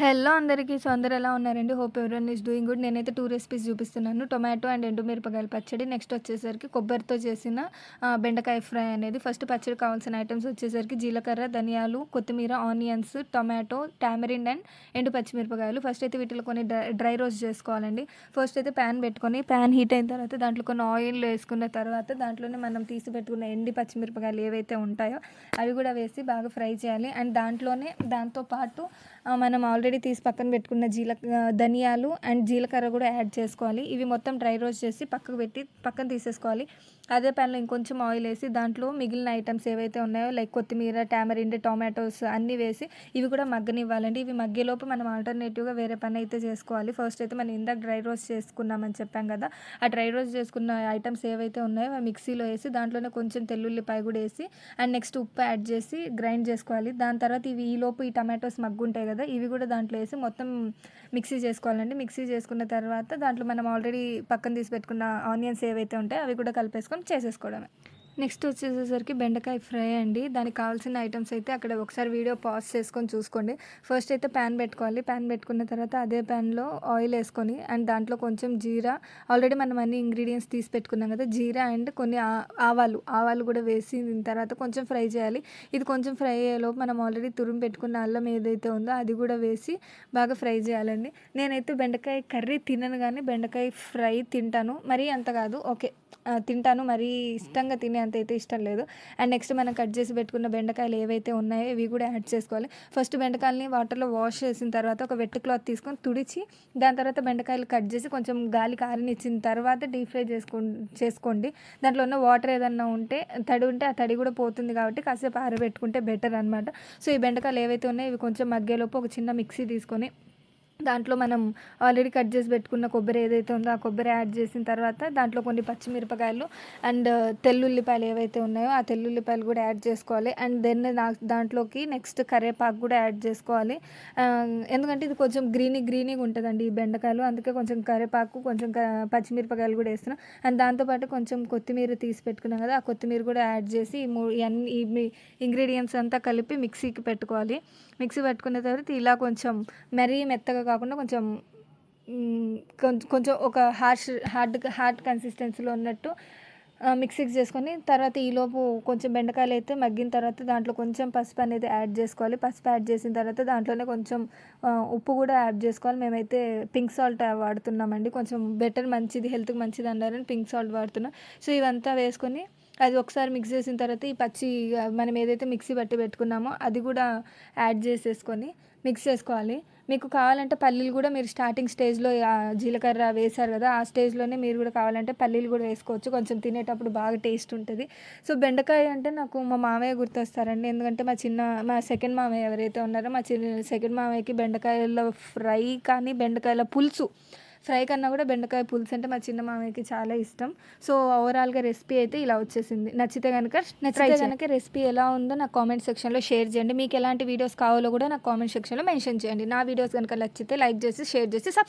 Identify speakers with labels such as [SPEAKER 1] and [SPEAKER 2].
[SPEAKER 1] Hello అందరికీ. So అందరు ఎలా ఉన్నారండి? Hope everyone is doing good నేనైతే టూ రెసిపీస్ చూపిస్తున్నాను. టొమాటో అండ్ ఎండుమిరపకాయల పచ్చడి. నెక్స్ట్ వచ్చేసరికి కొబ్బరితో చేసిన బెండకాయ ఫ్రై అనేది. ఫస్ట్ పచ్చడి కావాల్సిన ఐటమ్స్ వచ్చేసరికి జీలకర్ర ధనియాలు కొత్తిమీర ఆనియన్స్ టొమాటో టామరిన్ అండ్ ఎండు పచ్చిమిరపకాయలు. ఫస్ట్ అయితే వీటిలో కొన్ని డ్రై డ్రై రోస్ట్ చేసుకోవాలండి. ఫస్ట్ అయితే ప్యాన్ పెట్టుకొని ప్యాన్ హీట్ అయిన తర్వాత దాంట్లో కొన్ని ఆయిల్ వేసుకున్న తర్వాత దాంట్లోనే మనం తీసి పెట్టుకున్న ఎండి పచ్చిమిరపకాయలు ఏవైతే ఉంటాయో అవి కూడా వేసి బాగా ఫ్రై చేయాలి. అండ్ దాంట్లోనే దాంతో పాటు మనం ఆల్రెడీ తీసి పక్కన పెట్టుకున్న జీల ధనియాలు అండ్ జీలకర్ర కూడా యాడ్ చేసుకోవాలి. ఇవి మొత్తం డ్రై రోస్ట్ చేసి పక్కకు పెట్టి పక్కన తీసేసుకోవాలి. అదే ప్యాన్లో ఇంకొంచెం ఆయిల్ వేసి దాంట్లో మిగిలిన ఐటమ్స్ ఏవైతే ఉన్నాయో లైక్ కొత్తిమీర టామరిండ్ టొమాటోస్ అన్నీ వేసి ఇవి కూడా మగ్గనివ్వాలండి. ఇవి మగ్గేలోపు మనం ఆల్టర్నేటివ్గా వేరే పని అయితే చేసుకోవాలి. ఫస్ట్ అయితే మనం ఇందాక డ్రై రోస్ట్ చేసుకున్నామని చెప్పాం కదా ఆ డ్రై రోస్ట్ చేసుకున్న ఐటమ్స్ ఏవైతే ఉన్నాయో అవి మిక్సీలో వేసి దాంట్లోనే కొంచెం తెల్లుల్లిపాయ కూడా వేసి అండ్ నెక్స్ట్ ఉప్పు యాడ్ చేసి గ్రైండ్ చేసుకోవాలి. దాని తర్వాత ఇవి ఈ లోపు ఈ టమాటోస్ మగ్గు ఉంటాయి కదా ఇవి కూడా దాంట్లో వేసి మొత్తం మిక్సీ చేసుకోవాలండి. మిక్సీ చేసుకున్న తర్వాత దాంట్లో మనం ఆల్రెడీ పక్కన తీసి పెట్టుకున్న ఆనియన్స్ ఏవైతే ఉంటాయో అవి కూడా కలిపేసుకొని చేసేసుకోవడమే. నెక్స్ట్ వచ్చేసేసరికి బెండకాయ ఫ్రై అండి. దానికి కావాల్సిన ఐటమ్స్ అయితే అక్కడ ఒకసారి వీడియో పాజ్ చేసుకొని చూసుకోండి. ఫస్ట్ అయితే ప్యాన్ పెట్టుకోవాలి. ప్యాన్ పెట్టుకున్న తర్వాత అదే ప్యాన్లో ఆయిల్ వేసుకొని అండ్ దాంట్లో కొంచెం జీరా. ఆల్రెడీ మనం అన్ని ఇంగ్రీడియంట్స్ తీసి పెట్టుకున్నాం కదా జీరా అండ్ కొన్ని ఆ- ఆవాలు. ఆవాలు కూడా వేసి తర్వాత కొంచెం ఫ్రై చేయాలి. ఇది కొంచెం ఫ్రై అయ్యేలోపు మనం ఆల్రెడీ తురుము పెట్టుకున్న అల్లం ఏదైతే ఉందో అది కూడా వేసి బాగా ఫ్రై చేయాలండి. నేనైతే బెండకాయ కర్రీ తినను కానీ బెండకాయ ఫ్రై తింటాను. మరీ అంత కాదు. ఓకే తింటాను. మరీ ఇష్టంగా తినే అంత అయితే ఇష్టం లేదు. అండ్ నెక్స్ట్ మనం కట్ చేసి పెట్టుకున్న బెండకాయలు ఏవైతే ఉన్నాయో ఇవి కూడా యాడ్ చేసుకోవాలి. ఫస్ట్ బెండకాయలని వాటర్లో వాష్ చేసిన తర్వాత ఒక వెట్ క్లాత్ తీసుకొని తుడిచి దాని తర్వాత బెండకాయలు కట్ చేసి కొంచెం గాలి కారనిచ్చిన తర్వాత డీప్ ఫ్రై చేసుకో చేసుకోండి. దాంట్లో ఉన్న వాటర్ ఏదన్నా ఉంటే తడి ఉంటే ఆ తడి కూడా పోతుంది కాబట్టి కాసేపు ఆరబెట్టుకుంటే బెటర్ అనమాట సో ఈ బెండకాయలు ఏవైతే ఉన్నాయో ఇవి కొంచెం మగ్గేలోపు ఒక చిన్న మిక్సీ తీసుకొని దాంట్లో మనం ఆల్రెడీ కట్ చేసి పెట్టుకున్న కొబ్బరి ఏదైతే ఉందో ఆ కొబ్బరి యాడ్ చేసిన తర్వాత దాంట్లో కొన్ని పచ్చిమిరపకాయలు అండ్ uh, తెల్లుల్లిపాయలు ఏవైతే ఉన్నాయో ఆ తెల్లుల్లిపాయలు కూడా యాడ్ చేసుకోవాలి. అండ్ దెన్ దాంట్లోకి నెక్స్ట్ కరివేపాకు కూడా యాడ్ చేసుకోవాలి. Um, ఎందుకంటే ఇది కొంచెం గ్రీనీ గ్రీనీగా ఉంటుందండి ఈ బెండకాయలు. అందుకే కొంచెం కరివేపాకు కొంచెం పచ్చిమిరపకాయలు కూడా వేస్తున్నాం. అండ్ దాంతోపాటు కొంచెం కొత్తిమీర తీసి పెట్టుకున్నాం కదా ఆ కొత్తిమీర కూడా యాడ్ చేసి మూ ఈ ఇంగ్రీడియంట్స్ అంతా కలిపి మిక్సీకి పెట్టుకోవాలి. మిక్సీ పెట్టుకున్న తర్వాత ఇలా కొంచెం మరీ మెత్తగా కాకుండా కొంచెం కొంచెం కొంచెం ఒక హార్ష్ హార్డ్ హార్డ్ కన్సిస్టెన్సీలో ఉన్నట్టు మిక్సీ చేసుకొని తర్వాత ఈలోపు కొంచెం బెండకాయలు అయితే మగ్గిన తర్వాత దాంట్లో కొంచెం పసుపు అనేది యాడ్ చేసుకోవాలి. పసుపు యాడ్ చేసిన తర్వాత దాంట్లోనే కొంచెం ఉప్పు కూడా యాడ్ చేసుకోవాలి. మేమైతే పింక్ సాల్ట్ వాడుతున్నామండి. కొంచెం బెటర్ మంచిది హెల్త్కి మంచిది అన్నారని పింక్ సాల్ట్ వాడుతున్నాం. సో ఇవంతా వేసుకొని అది ఒకసారి మిక్స్ చేసిన తర్వాత ఈ పచ్చి మనం ఏదైతే మిక్సీ పట్టి పెట్టుకున్నామో అది కూడా యాడ్ చేసేసుకొని మిక్స్ చేసుకోవాలి. మీకు కావాలంటే పల్లీలు కూడా మీరు స్టార్టింగ్ స్టేజ్లో జీలకర్ర వేశారు కదా ఆ స్టేజ్లోనే మీరు కూడా కావాలంటే పల్లీలు కూడా వేసుకోవచ్చు. కొంచెం తినేటప్పుడు బాగా టేస్ట్ ఉంటుంది. సో బెండకాయ అంటే నాకు మా మామయ్య గుర్తొస్తారండి. ఎందుకంటే మా చిన్న మా సెకండ్ మామయ్య ఎవరైతే ఉన్నారో మా చిన్న సెకండ్ మామయ్యకి బెండకాయల ఫ్రై కానీ బెండకాయల పులుసు ఫ్రై కన్నా కూడా బెండకాయ పులుసు అంటే మా చిన్న మామయ్యకి చాలా ఇష్టం. సో ఓవరాల్గా రెసిపీ అయితే ఇలా వచ్చేసింది. నచ్చితే కనుక నచ్చితే కనుక రెసిపీ ఎలా ఉందో నాకు కామెంట్ సెక్షన్లో షేర్ చేయండి. మీకు ఎలాంటి వీడియోస్ కావాలో కూడా నాకు కామెంట్ సెక్షన్లో మెన్షన్ చేయండి. నా వీడియోస్ కనుక నచ్చితే లైక్ చేసి షేర్ చేసి సబ్స్క్రైబ్